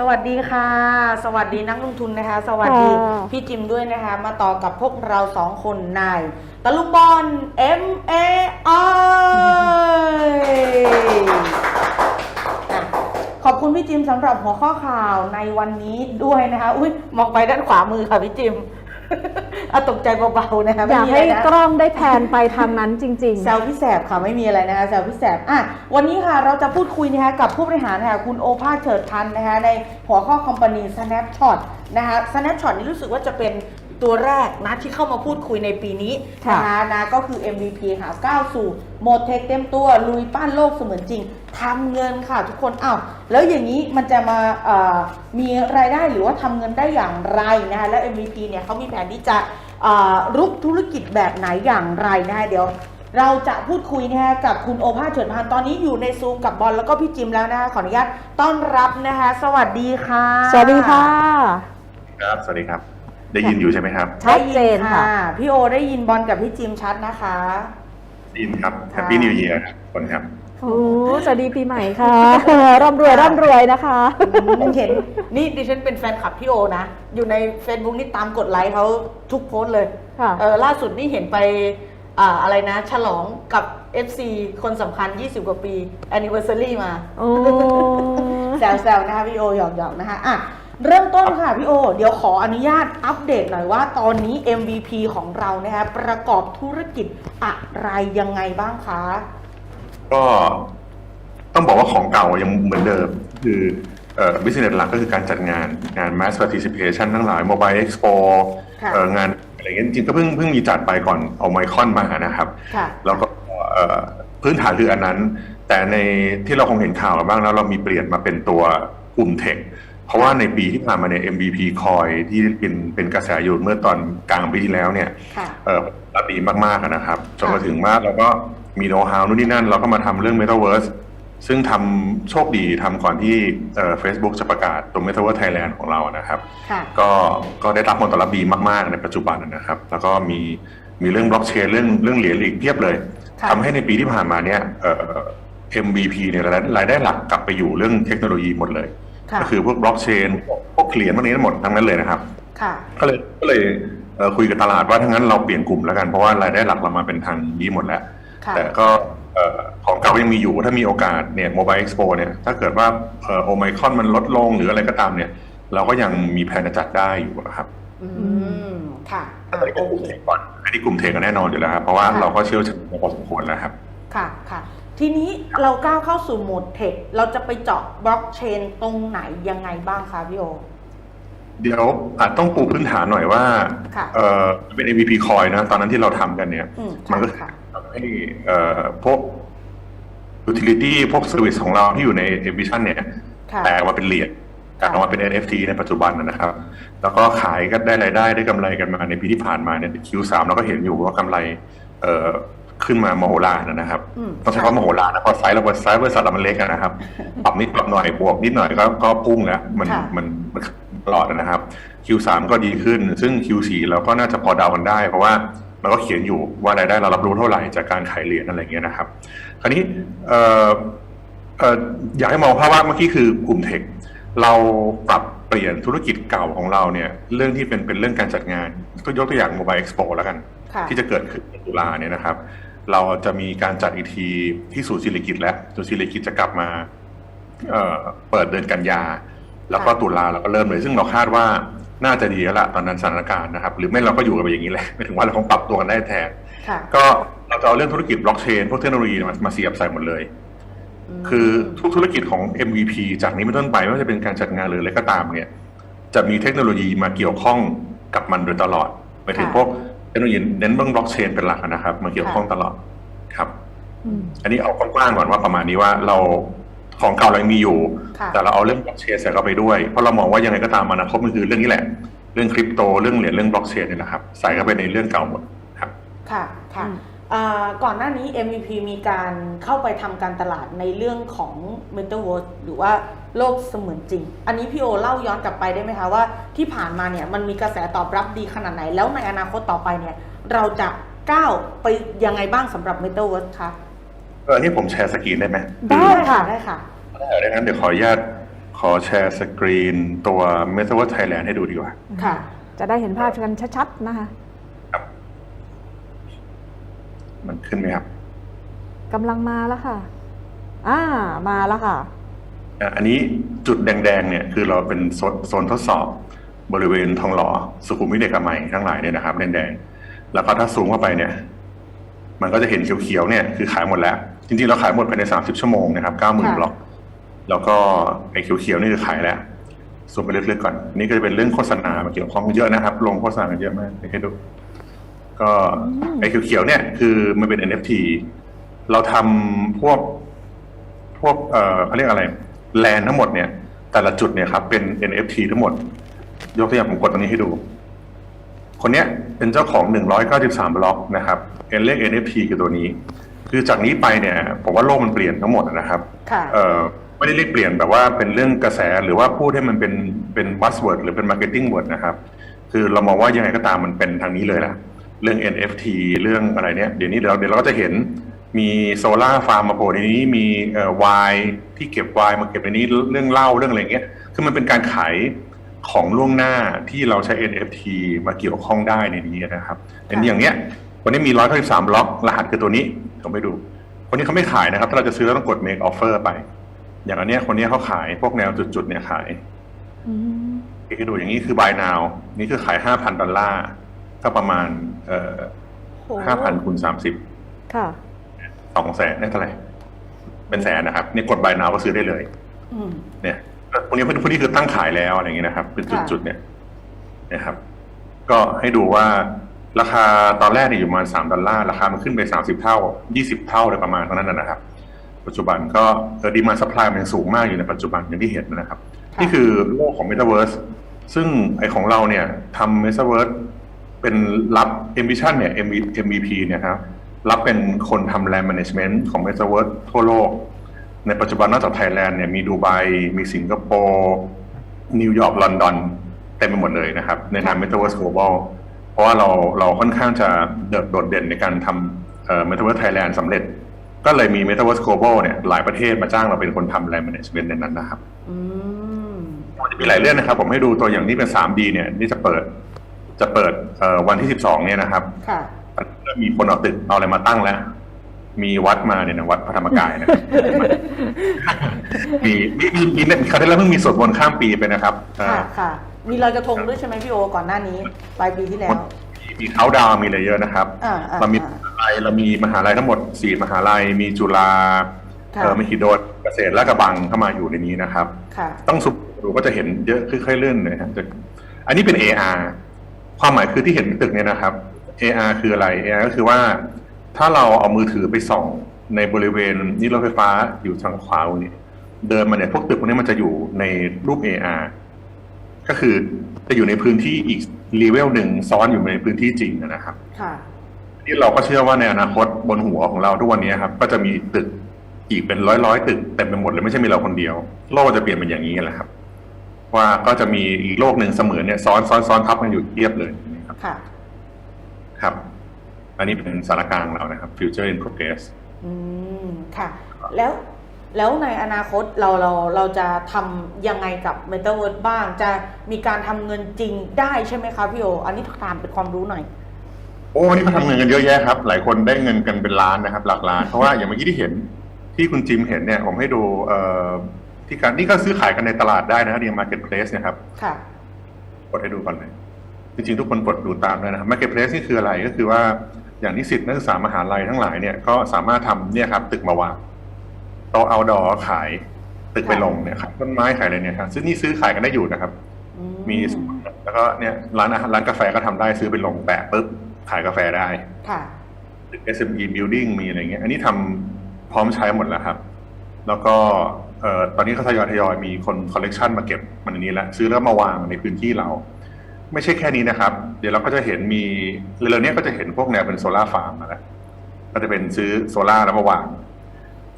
สวัสดีค่ะ สวัสดีนักลงทุนนะคะ สวัสดีค่ะพี่จิมด้วยนะคะ มาต่อกับพวกเราสองคนในตะลุงบอล M A I อะขอบคุณพี่จิมสำหรับหัวข้อข่าวในวันนี้ด้วยนะคะ อุ้ยมองไปด้านขวามือค่ะพี่จิม อะตกใจเบาๆนะคะอไม่ยากมีให้อะไรนะ กล้องได้แพนไปทางนั้นจริง แซวพี่แสบค่ะไม่มีอะไรนะคะแซวพี่แสบอะวันนี้ค่ะเราจะพูดคุยนะคะกับผู้บริหารค่ะคุณโอภาสเฉิดพันธ์นะคะในหัวข้อคอมพานี Snapshot นะคะ Snapshot นี่รู้สึกว่าจะเป็น ตัวแรกนะที่เข้ามาพูดคุยในปีนี้ค่ะนะคะนะก็คือ MVP ค่ะก้าวสู่โหมดเทคเต็มตัวลุยป้านโลกเสมือนจริงทำเงินค่ะทุกคนอ้าวแล้วอย่างนี้มันจะมาเอ่อมีรายได้หรือว่าทำเงินได้อย่างไรนะคะแล้ว MVP เนี่ยเขามีแผนที่จะเอ่อรุกธุรกิจแบบไหนอย่างไรนะคะเดี๋ยวเราจะพูดคุยนะคะกับคุณโอภาสเฉิดพันธ์ตอนนี้อยู่ในซูมกับบอลแล้วก็พี่จิมแล้วนะคะขออนุญาตต้อนรับนะคะ สวัสดีค่ะๆสวัสดีค่ะ ครับ สวัสดีครับ ได้ยินอยู่ใช่ไหมครับชัดเจนค่ะ พี่โอได้ยินบอลกับพี่จิมชัดนะคะ ได้ยินครับค่ะ Happy New Year ครับคนครับโอ้สวัสดีปีใหม่ค่ะร่ำรวยร่ำรวยนะคะอืมเห็นนี่ดิฉันเป็นแฟนคลับพี่โอนะ อยู่ใน Facebook นี่ตามกดไลค์เขาทุกโพสต์เลยค่ะเออล่าสุดนี่เห็นไปอ่าอะไรนะ ฉลองกับ FC คนสำคัญ 20 กว่าปี anniversary มาโอ้แซวๆนะคะพี่โอหยอกๆนะคะอะ เริ่มต้นค่ะพี่โอ เดี๋ยวขออนุญาตอัปเดตหน่อยว่าตอนนี้ MVP ของเรานะคะประกอบธุรกิจอะไรยังไงบ้างคะ ก็ต้องบอกว่าของเก่ายังเหมือนเดิม คือเอ่อ business หลักก็คือการจัดงานงาน mass participation ทั้งหลาย mobile expo ค่ะเอ่องานอะไรเงี้ยจริงๆก็เพิ่งเพิ่งมีจัดไปก่อนเอาไมคอนมานะครับค่ะแล้วก็เอ่อพื้นฐานคืออันนั้น แต่ในที่เราคงเห็นข่าวมาบ้างแล้วเรามีเปลี่ยนมาเป็นตัวกลุ่มเทค เพราะว่าในปีที่ผ่านมาเนี่ย MVP คอยที่เป็นเป็นกระแสอยู่เมื่อตอนกลางปีที่แล้วเนี่ยค่ะเออรับดีมากๆอะนะครับจนมาถึงว่าเราก็มีโน้ตฮาวนู่นนี่นั่น เราก็มาทำเรื่อง Metaverse ซึ่งทำโชคดีทำก่อนที่เอ่อ Facebook จะประกาศตัว Metaverse Thailand ของเราอะนะครับค่ะก็ก็ได้รับผลตอบรับดีมากๆ ในปัจจุบันนะครับ แล้วก็มีมีเรื่องบล็อกเชนเรื่องเรื่องเหรียญอีกเพียบเลยค่ะทำให้ในปีที่ผ่านมาเนี่ยเอ่อ MVP เนี่ยรายได้รายได้หลักกลับไปอยู่เรื่องเทคโนโลยีหมดเลยค่ะ ก็คือพวกบล็อกเชนพวกเหรียญพวกนี้ทั้งหมดทั้งนั้นเลยนะครับค่ะก็เลยก็เลยเอ่อคุยกับตลาดว่าทั้างนั้นเราเปลี่ยนกลุ่มแล้วกันเพราะว่ารายได้หลักเรามาเป็นทางนี้หมดแล้วค่ะแต่ก็เอ่อของเก่ายังมีอยู่ถ้ามีโอกาสเนี่ยโมบายเอ็กซ์โปเนี่ยถ้าเกิดว่าโอไมคอนมันลดลงหรืออะไรก็ตามเนี่ย เราก็ยังมีแผนจะจัดได้อยู่อะครับอืมค่ะอัอะนนี้ก็โอกลุ่มเคเทคก่อนอันนี้กลุ่มเทคกันแน่นอนอยู่แล้วครับเพราะว่าค่ะเราก็เชี่ยวชาญมาพอสมควรแล้วครับ ค่ะค่ะ ทีนี้เราก้าวเข้าสู่โหมดเทคเราจะไปเจาะบล็อกเชนตรงไหนยังไงบ้างคะพี่โอ เดี๋ยวอาจต้องปูพื้นฐานหน่อยว่าค่ะเออเป็น MVP คอยนะ ตอนนั้นที่เราทำกันเนี่ยอืมมันก็ค่ะทำให้เอ่อพวก utility พวก service ของเราที่อยู่ใน Vision เนี่ยค่ะแปลมาเป็นเหรียญแปลค่ะมาเป็น NFT ในปัจจุบันนะครับ แล้วก็ขายก็ได้รายได้ได้กำไรกันมาในปีที่ผ่านมาเนี่ย Q3 เราก็เห็นอยู่ว่ากำไรเอ่อ ขึ้นมามโหฬารนะครับอืมต้องใช้คำว่ามโหฬารนะเพราะไซส์เราไซส์บริษัทเรามันเล็กอะนะครับปรับนิดปรับหน่อยบวกนิดหน่อยก็ก็พุ่งแล้วมันค่ะมันมันตลอดนะครับ Q3 ก็ดีขึ้น ซึ่ง Q4 เราก็น่าจะพอเดากันได้ เพราะว่ามันก็เขียนอยู่ว่ารายได้เรารับรู้เท่าไหร่จากการขายเหรียญอะไรเงี้ยนะครับ คราวนี้เอ่อเอ่ออยากให้มองภาพว่าเมื่อกี้คือกลุ่มเทคเราปรับเปลี่ยนธุรกิจเก่าของเราเนี่ย เรื่องที่เป็นเป็นเรื่องการจัดงานก็ยกตัวอย่าง Mobile Expo แล้วกันค่ะที่จะเกิดขึ้นในตุลาเนี่ยนะครับ เราจะมีการจัดอีกทีที่ศูนย์ศิริกิตแล้วศูนย์ศิริกิตจะกลับมาเอ่อเปิดเดือนกันยา แล้วก็ค่ะตุลาเราก็เริ่มเลย ซึ่งเราคาดว่าน่าจะดีแล้วล่ะตอนนั้นสถานการณ์นะครับ หรือไม่เราก็อยู่กันไปอย่างนี้แหละไม่ถึงว่าเราคงปรับตัวกันได้แทนค่ะก็เราจะเอาเรื่องธุรกิจบล็อกเชนพวกเทคโนโลยีมามาเสียบใส่หมดเลยมคือทุกธุรกิจของ MVP จากนี้เป็นต้นไปไม่ว่าจะเป็นการจัดงานหรืออะไรก็ตามเนี่ย จะมีเทคโนโลยีมาเกี่ยวข้องกับมันโดยตลอดไปถึงค่ะพวกเทคโนโลยีเน้นเรื่องบล็อกเชนเป็นหลักนะครับมาเกี่ยวข้องตลอดครับอืมอันนี้เอากว้างๆก่อนว่าประมาณนี้ว่าเราของเก่าเรายังมีอยู่ค่ะแต่เราเอาเรื่องบล็อกเชนใส่เข้าไปด้วย เพราะเรามองว่ายังไงก็ตามอนาคตมันคือเรื่องนี้แหละ เรื่องคริปโตเรื่องเหรียญเรื่องบล็อกเชนนี่แหละครับ ใส่เข้าไปในเรื่องเก่าหมดครับ ค่ะค่ะอืมอ่า ก่อนหน้านี้ MVP มีการเข้าไปทำการตลาดในเรื่องของ Metaverse หรือว่าโลกเสมือนจริง อันนี้พี่โอเล่าย้อนกลับไปได้ไหมคะว่าที่ผ่านมาเนี่ยมันมีกระแสตอบรับดีขนาดไหน แล้วในอนาคตต่อไปเนี่ยเราจะก้าวไปยังไงบ้างสำหรับ Metaverse คะเออนี่ผมแชร์สกรีนได้ไหมได้ค่ะได้ค่ะได้ดังนั้นเดี๋ยวขออนุญาตขออแชร์สกรีนตัว m e t a v e r s e Thailand ให้ดูดีกว่าค่ะ จะได้เห็นภาพกันชัดๆนะคะ มันขึ้นไหมครับกำลังมาแล้วค่ะ อ่า มาแล้วค่ะ อะอันนี้จุดแดงๆเนี่ยคือเราเป็นโซนโซนทดสอบบริเวณทองหล่อสุขุมวิทเอกมัยทั้งหลายเนี่ยนะครับแดงๆแล้วก็ถ้าซูมเข้าไปเนี่ย มันก็จะเห็นเขียวๆเนี่ยคือขายหมดแล้ว จริงๆเราขายหมดภายใน 30 ชั่วโมงนะครับ 90,000ค่ะบล็อก แล้วก็ไอ้เขียวๆนี่คือขายแล้วซูมไปลึกๆก่อน นี่ก็จะเป็นเรื่องโฆษณามาเกี่ยวข้องเยอะนะครับ ลงโฆษณากันเยอะมากเดี๋ยวให้ดู ก็ไอ้เขียวๆเนี่ยคือมันเป็น NFT เราทำพวกพวกเอ่อเขาเรียกอะไรแลนทั้งหมดเนี่ย แต่ละจุดเนี่ยครับเป็น NFT ทั้งหมด ยกตัวอย่างผมกดตรงนี้ให้ดู คนเนี้ยเป็นเจ้าของ 193 บล็อกนะครับเอ็นเลข NFT คือตัวนี้ คือจากนี้ไปเนี่ยผมว่าโลกมันเปลี่ยนทั้งหมดนะครับค่ะเอ่อไม่ได้เรียกเปลี่ยนแบบว่าเป็นเรื่องกระแสหรือว่าพูดให้มันเป็นเป็นบัสเวิร์ดหรือเป็นมาร์เก็ตติ้งเวิร์ดนะครับ คือเรามองว่ายังไงก็ตามมันเป็นทางนี้เลยละ เรื่อง NFT เรื่องอะไรเนี่ยเดี๋ยวนี้เดี๋ยวเดี๋ยวเราก็จะเห็นมีโซลาร์ฟาร์มมาโผล่ในนี้มีเอ่อวายที่เก็บวายมาเก็บในนี้เรื่องเหล้าเรื่องอะไรเงี้ยคือมันเป็นการขายของล่วงหน้าที่เราใช้ NFT มาเกี่ยวข้องได้ในนี้นะครับเป็นอย่างเนี้ยวันนี้มี193บล็อกรหัสคือตัวนี้ผมไปดู คนนี้เขาไม่ขายนะครับ ถ้าเราจะซื้อเราต้องกด make offer ไป อย่างอันเนี้ยคนเนี้ยเขาขายพวกแนวจุดๆเนี่ยขายอืมให้ดูอย่างนี้คือ buy now นี่คือขาย5,000ดอลลาร์ ก็ประมาณเอ่อโอ้5,000คูณ30ค่ะสองแสนได้เท่าไหร่ เป็นแสนนะครับนี่กด buy now ก็ซื้อได้เลยอืมเนี่ยพวกนี้พวกนี้คือตั้งขายแล้วอะไรอย่างเงี้ยนะครับ เป็นค่ะจุดๆเนี่ยนะครับ ก็ให้ดูว่าราคาตอนแรกเนี่ยอยู่ประมาณ3ดอลลาร์ราคามันขึ้นไป30เท่า20เท่าอะไรประมาณนั้นนะนะครับ ปัจจุบันก็เออดีมา supply มันยังสูงมากอยู่ในปัจจุบันอย่างที่เห็นนะครับค่ะนี่คือโลกของ Metaverse ซึ่งไอของเราเนี่ยทำ Metaverse เป็นรับ Ambition เนี่ย MV- MVP เนี่ยครับรับเป็นคนทำ Land Management ของ Metaverse ทั่วโลก ในปัจจุบันนอกจากไทยแลนด์เนี่ยมีดูไบมีสิงคโปร์นิวยอร์กลอนดอนเต็มไปหมดเลยนะครับ ในนาม Metaverse Global เพราะว่าเราเราค่อนข้างจะเดิดโดดเด่นในการทำเอ่อ Metaverse Thailand สำเร็จ ก็เลยมี Metaverse Global เนี่ยหลายประเทศมาจ้างเราเป็นคนทำ Land Management ในนั้นนะครับอืมมันจะมีหลายเรื่องนะครับ ผมให้ดูตัวอย่างนี้เป็น 3D เนี่ยนี่จะเปิด จะเปิดเอ่อวันที่ 12 เนี่ยนะครับค่ะเริ่มมีคนเอาตึกเอาอะไรมาตั้งแล้ว มีวัดมาเนี่ยนะวัดพระธรรมกายนะมีมีมีมีคราวที่แล้วเพิ่งมีสวดมนต์ข้ามปีไปนะครับเอ่ค่ะอค่ะ มีลอยกระทงด้วยใช่ไหมพี่โอก่อนหน้านี้ปลายปีที่แล้ว มีมีเขาดาวมีอะไรเยอะนะครับอ่าอ่าเรามีอ่ามหาลัยเรามีมหาลัยทั้งหมดสี่มหาลัยมีจุฬาค่ะเออมหิดลเกษตรและกระบังเข้ามาอยู่ในนี้นะครับค่ะต้องสุดูก็จะเห็นเยอะค่อยๆเลื่อนเลยครับจะอันนี้เป็น AR ความหมายคือที่เห็นตึกเนี่ยนะครับ AR คืออะไร AR ก็คือว่าถ้าเราเอามือถือไปส่องในบริเวณนี่รถไฟฟ้าอยู่ทางขวาตรงนี้เดินมาเนี่ยพวกตึกพวกนี้มันจะอยู่ในรูป AR ก็คือจะอยู่ในพื้นที่อีกรีเวลหนึ่งซ้อนอยู่ในพื้นที่จริงนะครับค่ะที่เราก็เชื่อว่าในอนาคตบนหัวของเราทุกวันนี้ครับ ก็จะมีตึกอีกเป็นร้อยร้อยๆตึกเต็มไปหมดเลยไม่ใช่มีเราคนเดียว โลกจะเปลี่ยนเป็นอย่างนี้แหละครับ ว่าก็จะมีอีกโลกหนึ่งเสมือนเนี่ยซ้อนซ้อนซ้อนทับกันอยู่เทียบเลยนะครับค่ะ ครับ อันนี้เป็นสารกลางเรานะครับ Future in Progress อืมค่ะ แล้วแล้วในอนาคตเราเราเราจะทำยังไงกับ Metaverse บ้าง จะมีการทำเงินจริงได้ใช่ไหมคะพี่โอ อันนี้ถามเป็นความรู้หน่อย โอ้วันนี้มาทำเงินกันเยอะแยะครับ หลายคนได้เงินกันเป็นล้านนะครับ หลักล้าน เพราะว่าอย่างเมื่อกี้ที่เห็นที่คุณจิมเห็นเนี่ย ผมให้ดูเอ่อ ที่การนี่ก็ซื้อขายกันในตลาดได้นะครับใน Marketplace นะครับ ค่ะ กดให้ดูก่อนเลย จริงๆ ทุกคนกดดูตามด้วยนะครับ Marketplace นี่คืออะไรก็คือว่าอย่างนิสิตนักศึกษามหาลัยทั้งหลายเนี่ยก็สามารถทำเนี่ยครับ ตึกมาวางโต๊ะเอาดอขาย ตึกไปลงเนี่ยขายต้นไม้ขายอะไรเนี่ยครับซึ่งนี่ซื้อขายกันได้อยู่นะครับอืมีแล้วก็เนี่ยร้านอาหารร้านกาแฟก็ทำได้ซื้อไปลงแปะปุ๊บขายกาแฟได้ค่ะตึก SME building มีอะไรเงี้ย อันนี้ทำพร้อมใช้หมดแล้วครับ แล้วก็เอ่อตอนนี้เขาทยอยทยอยมีคนคอลเลกชันมาเก็บมันอันนี้แล้วซื้อแล้วมาวางในพื้นที่เรา ไม่ใช่แค่นี้นะครับ เดี๋ยวเราก็จะเห็นมีเร็วๆเนี้ยก็จะเห็นพวกแนวเป็นโซลาร์ฟาร์มมาแล้วก็จะเป็นซื้อโซลาร์แล้วมาวาง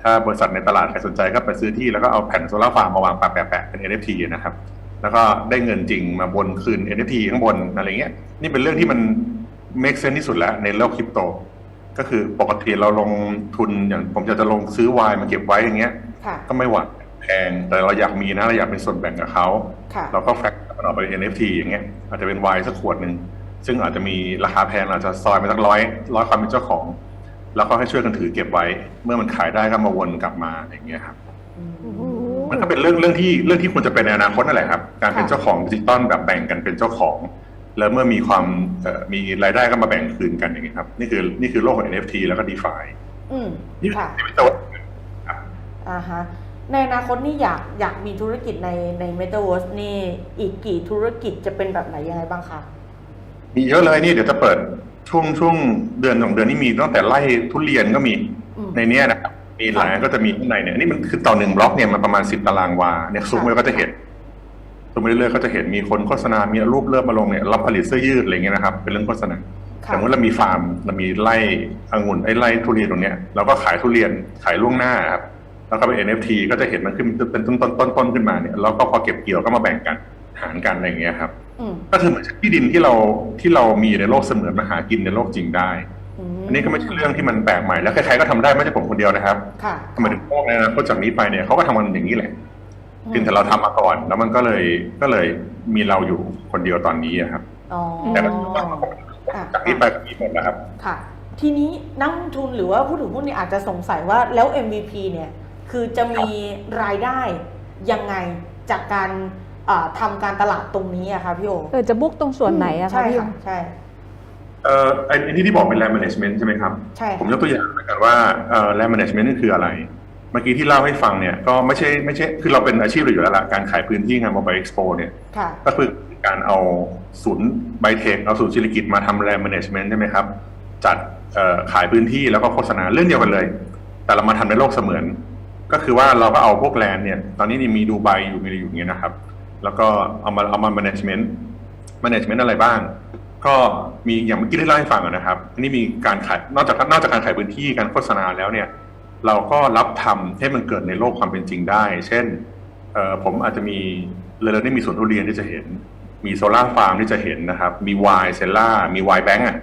ถ้าบริษัทในตลาดใครสนใจก็ไปซื้อที่แล้วก็เอาแผ่นโซลาร์ฟาร์มมาวางแปะๆๆเป็น NFT นะครับ แล้วก็ได้เงินจริงมาบนคืน NFT ข้างบนอะไรเงี้ย นี่เป็นเรื่องที่มัน make sense ที่สุดแล้วในโลกคริปโต ก็คือปกติเราลงทุนอย่างผมจะจะลงซื้อไวน์มาเก็บไว้อย่างเงี้ยค่ะก็ไม่ไหว แพงแต่เราอยากมีนะเราอยากเป็นส่วนแบ่งกับเขาค่ะเราก็แฟกมันออกไปเป็น NFT อย่างเงี้ยอาจจะเป็นไวน์สักขวดหนึ่งซึ่งอาจจะมีราคาแพงอาจจะซอยไปสักร้อยร้อยความเป็นเจ้าของ แล้วก็ให้ช่วยกันถือเก็บไว้ เมื่อมันขายได้ก็มาวนกลับมาอย่างเงี้ยครับอืมโอ้โหมันก็เป็นเรื่องเรื่องที่เรื่องที่ควรจะเป็นในอนาคตนั่นแหละครับ การเป็นค่ะเจ้าของดิจิตอลแบบแบ่งกันเป็นเจ้าของ แล้วเมื่อมีความเอ่อมีรายได้ก็มาแบ่งคืนกันอย่างเงี้ยครับ นี่คือนี่คือโลกของ NFT แล้วก็ DeFi อืมนี่ค่ะนี่เป็นตัวอ่าฮะ ในอนาคตนี่อยากอยากมีธุรกิจในใน Metaverse นี่อีกกี่ธุรกิจจะเป็นแบบไหนยังไงบ้างคะมีเยอะเลยนี่เดี๋ยวจะเปิดช่วงช่วงเดือนสองเดือนนี้มีตั้งแต่ไล่ทุเรียนก็มีอืมในเนี้ยนะครับมีหลายก็จะมีข้างในเนี่ยนี่มันคือต่อหนึ่งบล็อกเนี่ยมันประมาณสิบตารางวาเนี่ยซูมไปก็จะเห็นซูมไปเรื่อยๆก็จะเห็นมีคนโฆษณา มีรูปเริ่มมาลงเนี่ยรับผลิตเสื้อยืดอะไรเงี้ยนะครับ เป็นเรื่องโฆษณาค่ะสมมติเรามีฟาร์มเรามีไร่องุ่นไอ้ไร่ทุเรียนตรงเนี้ยเราก็ขายทุเรียนขายล่วงหน้าครับ แล้วก็เป็น NFT ก็จะเห็นมันขึ้นเป็นต้นต้นต้นต้นขึ้นมาเนี่ยแล้วก็พอเก็บเกี่ยวก็มาแบ่งกันหารกันอะไรอย่างเงี้ยครับอืมก็คือเหมือนที่ดินที่เราที่เรามีในโลกเสมือนมาหากินในโลกจริงได้มอันนี้ก็ไม่ใช่เรื่องที่มันแปลกใหม่แล้วใครๆก็ทำได้ไม่ใช่ผมคนเดียวนะครับค่ะทำไมถึงโลกในอนาคตจากนี้ไปเนี่ยเขาก็ทำกันอย่างนี้แหละเพียงแต่เราทำมาก่อน แล้วมันก็เลยก็เลยมีเราอยู่คนเดียวตอนนี้อะครับอ๋อแต่ก็อะจากนี้ไปก็มีหมดนะครับ ค่ะ ทีนี้นักลงทุนหรือว่าผู้ถือหุ้นเนี่ยอาจจะสงสัยว่าแล้ว MVP เนี่ย คือจะมีรายได้ยังไงจากการอ่าทำาการตลาดตรงนี้อะคะพี่โอเออจะบุ๊กตรงส่วนไหนอะคะใช่พี่ค่ะใช่เอ่อไอ้ที่ที่บอกเป็น land management ใช่ไหมครับใช่ผมค่ะยกตัวอย่างแล้วกันว่าเอ่อ land management นั่นคืออะไร เมื่อกี้ที่เล่าให้ฟังเนี่ยก็ไม่ใช่ไม่ใช่คือเราเป็นอาชีพเราอยู่แล้วละการขายพื้นที่งาน mobile expo เนี่ยค่ะก็คือการเอาศูนย์ไบเทคเอาศูนย์ศิริกิจมาทำแลนด์แมネจเมนต์ใช่ไหมครับ จัดเอ่อขายพื้นที่แล้วก็โฆษณาเรื่องเดียวกันเลย แต่เรามาทำในโลกเสมือน ก็คือว่าเราก็เอาพวกแลนด์เนี่ย ตอนนี้นี่มีดูไบอยู่มีอะไรอยู่อย่างเงี้ยนะครับ แล้วก็เอามาเอามา management management อะไรบ้าง ก็มีอย่างเมื่อกี้ที่เล่าให้ฟังนะครับอันนี้มีการขายนอกจากนอกจากการขายพื้นที่การโฆษณาแล้วเนี่ย เราก็รับทำให้มันเกิดในโลกความเป็นจริงได้ เช่นผมอาจจะมีเรือนี่มีสวนทุเรียนที่จะเห็น มีโซลาร์ฟาร์มที่จะเห็นนะครับ มีวายเซล่ามีวายแบงก์อะ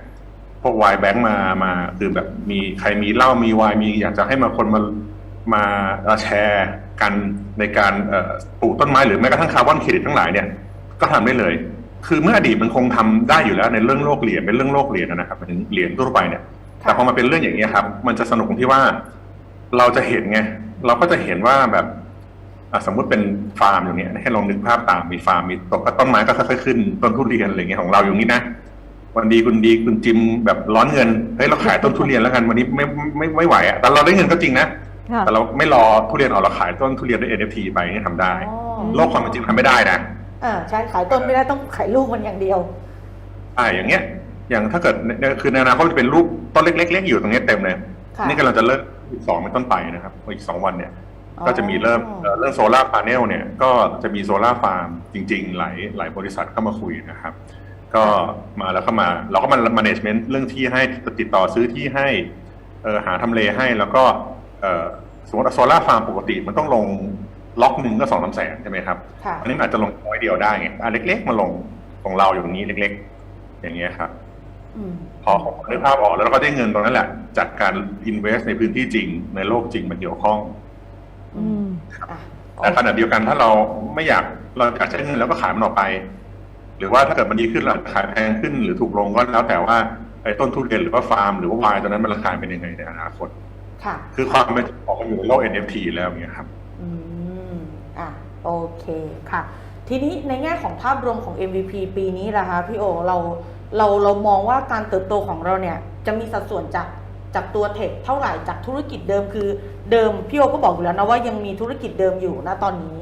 พวกวายแบงก์มามาคือแบบมีใครมีเหล้ามีวายมีอยากจะให้มาคนมา มาเอ่อแชร์กันในการเอ่อปลูกต้นไม้หรือแม้กระทั่งคาร์บอนเครดิตทั้งหลายเนี่ยก็ทำได้เลย คือเมื่ออดีตมันคงทำได้อยู่แล้วในเรื่องโลกเหรียญเป็นเรื่องโลกเหรียญนะครับหมายถึงเหรียญทั่วไปเนี่ยแต่พอมาเป็นเรื่องอย่างนี้ยครับ มันจะสนุกตรงที่ว่าเราจะเห็นไงเราก็จะเห็นว่าแบบอะสมมุติเป็นฟาร์มอย่างเนี้ยให้ลองนึกภาพตามมีฟาร์มมีต้นต้นไม้ก็ค่อยๆขึ้นต้นทุเรียนอะไรเงี้ยของเราอยู่นี้นะวันดีคุณดีคุณจิมแบบร้อนเงินเฮ้ยเราขายต้นทุเรียนแล้วกันวันนี้ไม่ไม่ไม่ไม่ไหวอะแต่เราได้เงินก็จริงนะค่ะ แต่เราไม่รอทุเรียนออกเราขายต้นทุเรียนด้วย NFT ไปนี่ทำได้อ๋อโลกความเป็นจริงทำไม่ได้นะอ่าใช่ขายต้นไม่ได้ต้องขายลูกมันอย่างเดียวอ่าอย่างเงี้ย อย่างถ้าเกิดในคือในอนาคตจะเป็นรูปต้นเล็กๆๆอยู่ตรงเนี้ยเต็มเลยค่ะนี่กำลังจะเลิกอีกสองเป็นต้นไปนะครับอีกสองวันเนี่ยอ๋อก็จะมีเริ่มเอ่อเรื่องโซลาร์พาเนลเนี่ยก็จะมีโซลาร์ฟาร์มจริง ๆ หลายหลายบริษัทเข้ามาคุยนะครับ ก็มาแล้วก็มาเราก็มา management เรื่องที่ให้ติดต่อซื้อที่ให้เออหาทำเลให้แล้วก็เออ สมมติโซลาร์ฟาร์มปกติมันต้องลงล็อกหนึ่งก็สองสามแสนใช่ไหมครับค่ะอันนี้มันอาจจะลงน้อยเดียวได้ไงอันเล็ก ๆ มาลงของเราอยู่ตรงนี้เล็ก ๆ อย่างเงี้ยครับอืมพอผมนึกภาพออกแล้วเราก็ได้เงินตรงนั้นแหละ จากการ invest ในพื้นที่จริงในโลกจริงมาเกี่ยวข้องอืมอะแต่ขณะเดียวกันถ้าเราไม่อยากเราอยากใช้เงินแล้วก็ขายมันออกไป หรือว่าถ้าเกิดมันดีขึ้นเราขายแพงขึ้นหรือถูกลงก็แล้วแต่ว่าไอ้ต้นทุนเรียนหรือว่าฟาร์มหรือว่าวายตอนนั้นมันราคาเป็นยังไงในอนาคต ค่ะ คือความเป็นออกมาอยู่ในโลก NFT แล้วอย่างเงี้ยครับ อืม อะ โอเคค่ะ ทีนี้ในแง่ของภาพรวมของ MVP ปีนี้ล่ะคะพี่โอเราเราเรามองว่าการเติบโตของเราเนี่ย จะมีสัดส่วนจากจากตัวเทคเท่าไหร่จากธุรกิจเดิมคือเดิมพี่โอก็บอกอยู่แล้วนะว่ายังมีธุรกิจเดิมอยู่นะตอนนี้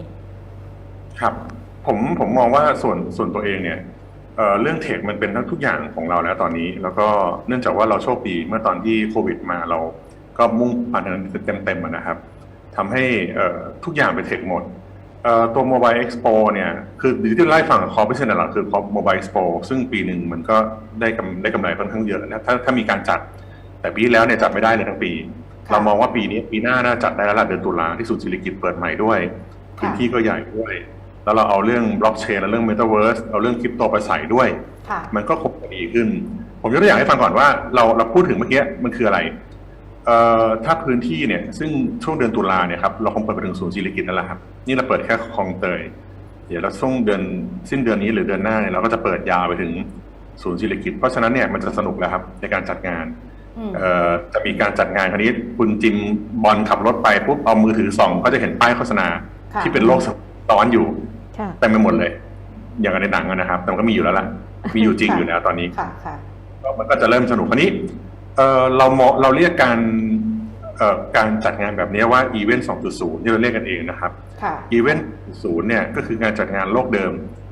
ครับ ผมผมมองว่าส่วนส่วนตัวเองเนี่ยเอ่อเรื่องเทคมันเป็นทั้งทุกอย่างของเราแล้วตอนนี้ แล้วก็เนื่องจากว่าเราโชคดีเมื่อตอนที่โควิดมาเรา ก็มุ่งอันนั้นเต็มเต็มๆอะนะครับทำให้เอ่อทุกอย่างเป็นเทคหมดเอ่อตัว Mobile Expo เนี่ยคือที่ไล่ฝั่งคอร์พิเศษหลักคือ Mobile Expo ซึ่งปีหนึ่งมันก็ได้กำได้กำไรค่อนข้างเยอะนะถ้าถ้ามีการจัด แต่ปีที่แล้วเนี่ยจัดไม่ได้เลยทั้งปีค่ะเรามองว่าปีนี้ปีหน้าน่าจัดได้แล้วล่ะเดือนตุลาที่ศูนย์ศิริกิตเปิดใหม่ด้วยค่ะพื้นที่ก็ใหญ่ด้วย แล้วเราเอาเรื่องบล็อกเชนและเรื่องเมตาเวิร์สเอาเรื่องคริปโตไปใส่ด้วยค่ะมันก็คงจะดีขึ้น ผมยกตัวอย่างให้ฟังก่อนว่าเราเราพูดถึงเมื่อกี้มันคืออะไรเอ่อ ถ้าพื้นที่เนี่ยซึ่งช่วงเดือนตุลาเนี่ยครับเราคงเปิดไปถึงศูนย์ศิริกิตนั่นแหละครับนี่เราเปิดแค่คลองเตย เดี๋ยวเราช่วงเดือนสิ้นเดือนนี้หรือเดือนหน้าเนี่ยเราก็จะเปิดยาวไปถึงศูนย์ศิริกิตเพราะฉะนั้นเนี่ยมันจะสนุกแล้วครับในการจัดงานอืมเอ่อจะมีการจัดงานคราวนี้คุณจิมบอลขับรถไปปุ๊บเอามือถือส่องก็จะเห็นป้ายโฆษณาค่ะที่เป็นโลกซ้อนอยู่ค่ะเต็มไปหมดเลย อย่างในหนังอะนะครับ แต่มันก็มีอยู่แล้วล่ะมีอยู่จริงค่ะอยู่แล้วตอนนี้ค่ะค่ะมันก็จะเริ่มสนุกคราวนี้ เออเรามองเราเรียกการเอ่อการจัดงานแบบนี้ว่า Event 2.0 ที่เราเรียกกันเองนะครับค่ะ Event 0เนี่ยก็คือการจัดงานโลกเดิม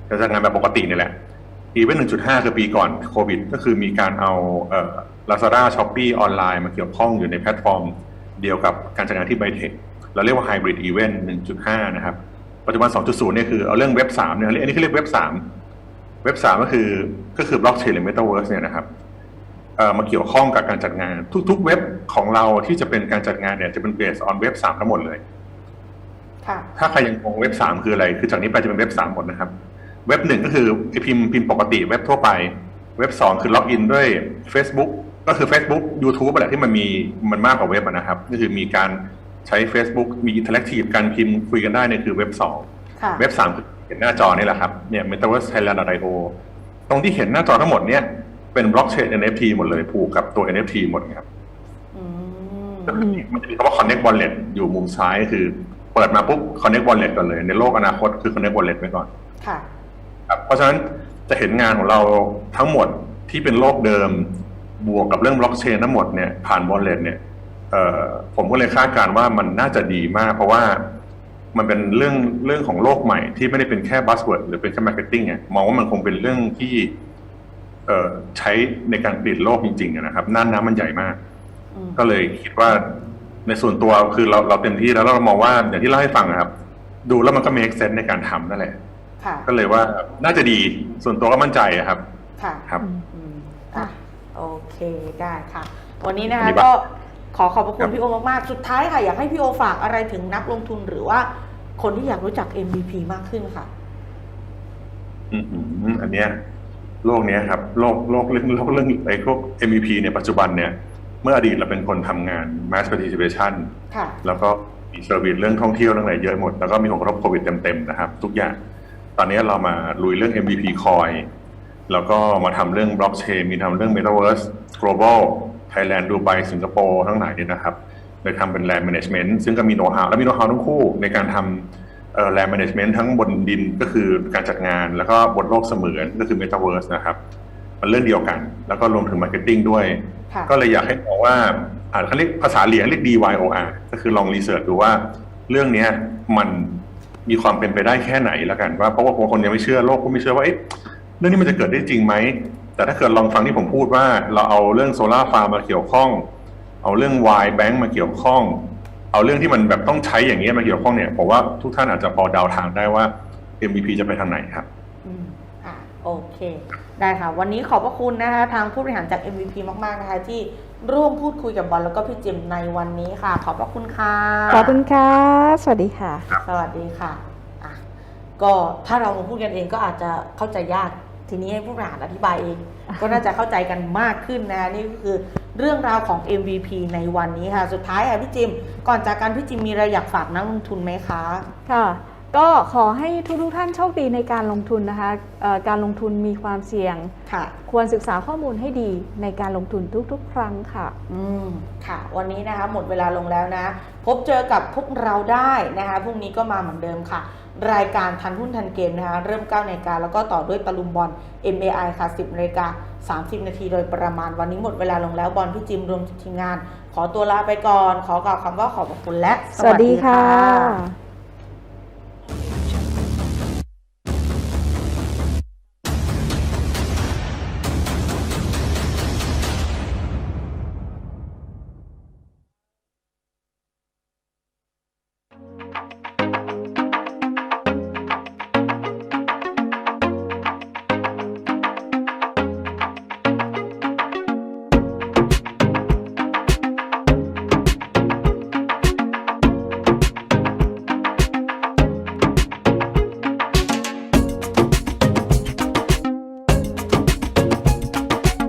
การจัดงานแบบปกตินี่แหละ Event 1.5 คือปีก่อนโควิด ก็คือมีการเอาเอ่อ Lazada Shopee ออนไลน์มาเกี่ยวข้องอยู่ในแพลตฟอร์ม เดียวกับการจัดงานที่ไบเทคเราเรียกว่า Hybrid Event 1.5 นะครับ ปัจจุบัน 2.0 เนี่ยคือเอาเรื่องเว็บ3เนี่ยอันนี้คือเรียกเว็บ3เว็บ3ก็คือก็คือบล็อกเชนหรือ Metaverse เนี่ยนะครับเอ่อ มาเกี่ยวข้องกับการจัดงาน ทุก ๆ เว็บของเราที่จะเป็นการจัดงานเนี่ยจะเป็นเบสออนเว็บสามทั้งหมดเลยค่ะถ้าใครยังงงเว็บสามคืออะไร คือจากนี้ไปจะเป็นเว็บสามหมดนะครับ เว็บหนึ่งก็คือไอพิมพ์พิมพ์ปกติเว็บทั่วไป เว็บสองคือล็อกอินด้วย Facebook ก็คือ Facebook YouTube อะไรที่มันมีมันมากกว่าเว็บอะนะครับก็คือมีการใช้ Facebook มีอินเทอร์แอคทีฟการพิมพ์คุยกันได้เนี่ยคือเว็บสองค่ะเว็บสามคือเห็นหน้าจอนี่แหละครับเนี่ย Metaverse Thailand IO ตรงที่เห็นหน้าจอทั้งหมดเนี่ย เป็นบล็อกเชน NFT หมดเลยผูกกับตัว NFT หมดครับอืมก็คือมันจะมีคำว่า connect wallet อยู่มุมซ้ายคือเปิดมาปุ๊บ connect wallet ก่อนเลย ในโลกอนาคตคือ connect wallet ไว้ก่อนค่ะครับเพราะฉะนั้นจะเห็นงานของเราทั้งหมดที่เป็นโลกเดิมบวกกับเรื่องบล็อกเชนทั้งหมดเนี่ยผ่าน wallet เนี่ยเอ่อผมก็เลยคาดการณ์ว่ามันน่าจะดีมาก เพราะว่ามันเป็นเรื่องเรื่องของโลกใหม่ที่ไม่ได้เป็นแค่ buzzword หรือเป็นแค่ marketing ไงมองว่ามันคงเป็นเรื่องที่เอ่อ ใช้ในการเปลี่ยนโลกจริงๆอะนะครับน่านน้ำมันใหญ่มากอืมก็เลยคิดว่าในส่วนตัวคือเราเราเต็มที่แล้วเรามองว่าอย่างที่เล่าให้ฟังอะครับ ดูแล้วมันก็ make sense ในการทำนั่นแหละค่ะก็เลยว่าน่าจะดีส่วนตัวก็มั่นใจอะครับ ค่ะครับอืมอะโอเคได้ค่ะ วันนี้นะอันคะนี้บ้างก็ขอขอบพระคุครัณบพี่โอมากๆ สุดท้ายค่ะ อยากให้พี่โอฝากอะไรถึงนักลงทุนหรือว่าคนที่อยากรู้จัก MVP มากขึ้นค่ะ อืมอืมอันเนี้ย โลกเนี้ยครับโลกโลกเรื่องโลกเรื่องไอ้พวก MVP เนี่ยปัจจุบันเนี่ยเมื่ออดีตเราเป็นคนทำงาน mass participation ค่ะแล้วก็มีเซอร์วิสเรื่องท่องเที่ยวเรื่องอะไรเยอะหมด แล้วก็มีผลกระทบโควิดเต็มๆนะครับ ทุกอย่าง ตอนนี้เรามาลุยเรื่อง MVP coin แล้วก็มาทำเรื่อง blockchain มีทำเรื่อง metaverse global Thailand ดูไบสิงคโปร์ทั้งหลายเนี่ยนะครับโดยทำเป็น land management ซึ่งก็มี know how และมี know how ทั้งคู่ในการทำเอ่อ land management ทั้งบนดินก็คือการจัดงาน แล้วก็บนโลกเสมือนก็คือ metaverse นะครับ มันเรื่องเดียวกัน แล้วก็รวมถึง marketing ด้วยค่ะก็เลยอยากให้มองว่าอ่าเขาเรียกภาษาเหลียงเรียก DYOR ก็คือลองรีเสิร์ชดูว่าเรื่องเนี้ยมันมีความเป็นไปได้แค่ไหนแล้วกันว่าเพราะว่าบางคนยังไม่เชื่อโลกก็ไม่เชื่อว่าเอ๊ะเรื่องนี้มันจะเกิดได้จริงไหมแต่ถ้าเกิดลองฟังที่ผมพูดว่า เราเอาเรื่องโซลาร์ฟาร์มมาเกี่ยวข้อง เอาเรื่อง Y Bank มาเกี่ยวข้อง เอาเรื่องที่มันแบบต้องใช้อย่างเงี้ยมาเกี่ยวข้องเนี่ยผมว่าทุกท่านอาจจะพอเดาทางได้ว่า MVP จะไปทางไหนครับอืมอะโอเค ได้ค่ะ วันนี้ขอบพระคุณนะคะทางผู้บริหารจาก MVP มาก ๆ นะคะ ที่ร่วมพูดคุยกับบอลแล้วก็พี่จิมในวันนี้ค่ะ ขอบพระคุณค่ะ ขอบคุณค่ะ สวัสดีค่ะ สวัสดีค่ะอะก็ถ้าเรามาพูดกันเองก็อาจจะเข้าใจยาก ทีนี้ให้ผู้บริหารอธิบายเอง ก็น่าจะเข้าใจกันมากขึ้นนะคะนี่ก็คือ เรื่องราวของ MVP ในวันนี้ค่ะ สุดท้ายค่ะพี่จิม ก่อนจากการพี่จิมมีอะไรอยากฝากนักลงทุนไหมคะค่ะ ก็ขอให้ทุกๆท่านโชคดีในการลงทุนนะคะเอ่อการลงทุนมีความเสี่ยงค่ะ ควรศึกษาข้อมูลให้ดีในการลงทุนทุก ๆ ครั้งค่ะ อืมค่ะ วันนี้นะคะหมดเวลาลงแล้วนะ พบเจอกับพวกเราได้นะคะพรุ่งนี้ก็มาเหมือนเดิมค่ะรายการทันหุ้นทันเกมนะคะเริ่ม9นาฬิกาแล้วก็ต่อด้วยตะลุมบอล MAI ค่ะ 10นาฬิกา 30 นาทีโดยประมาณวันนี้หมดเวลาลงแล้วบอลพี่จิมรวมทีมงาน ขอตัวลาไปก่อน ขอกล่าวคำว่าขอบคุณและ สวัสดีค่ะ